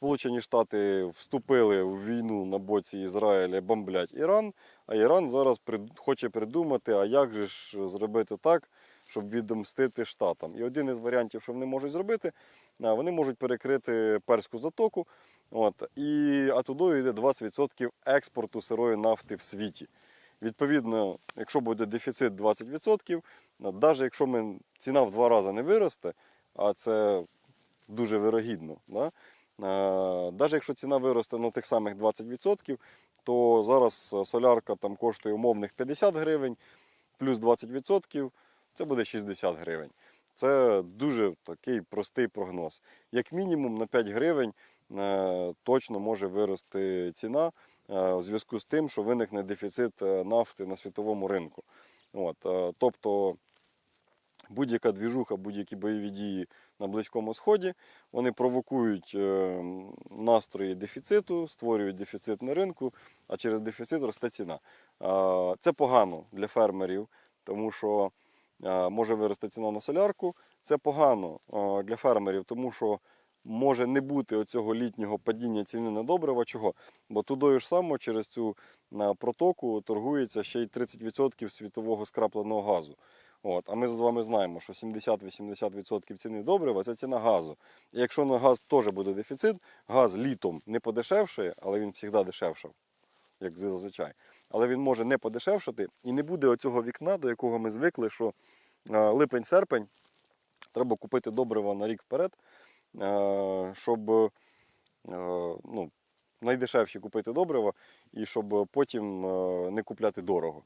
Сполучені Штати вступили в війну на боці Ізраїля, бомблять Іран, а Іран зараз хоче придумати, а як же ж зробити так, щоб відомстити Штатам. І один із варіантів, що вони можуть зробити, вони можуть перекрити Перську затоку, от, і, а туди йде 20% експорту сирої нафти в світі. Відповідно, якщо буде дефіцит 20%, навіть якщо ми, ціна в два рази не виросте, а це дуже вирогідно, да? Навіть якщо ціна виросте на тих самих 20%, то зараз е, солярка там коштує умовних 50 гривень, плюс 20%, це буде 60 гривень. Це дуже такий простий прогноз. Як мінімум на 5 гривень е, точно може вирости ціна е, у зв'язку з тим, що виникне дефіцит е, нафти на світовому ринку. От, е, тобто будь-яка двіжуха, будь-які бойові дії на Близькому Сході, вони провокують е, настрої дефіциту, створюють дефіцит на ринку, а через дефіцит росте ціна. Е, Це погано для фермерів, тому що е, може вирости ціна на солярку. Це погано для фермерів, тому що може не бути оцього літнього падіння ціни на добрива. Чого? Бо туди ж само через цю протоку торгується ще й 30% світового скрапленого газу. От, а ми з вами знаємо, що 70-80% ціни добрива це ціна газу. І якщо на газ теж буде дефіцит, газ літом не подешевшає, але він завжди дешевшав, як зазвичай. Але він може не подешевшати і не буде оцього вікна, до якого ми звикли, що е, липень-серпень треба купити добрива на рік вперед, е, щоб е, ну, найдешевші купити добрива і щоб потім не купляти дорого.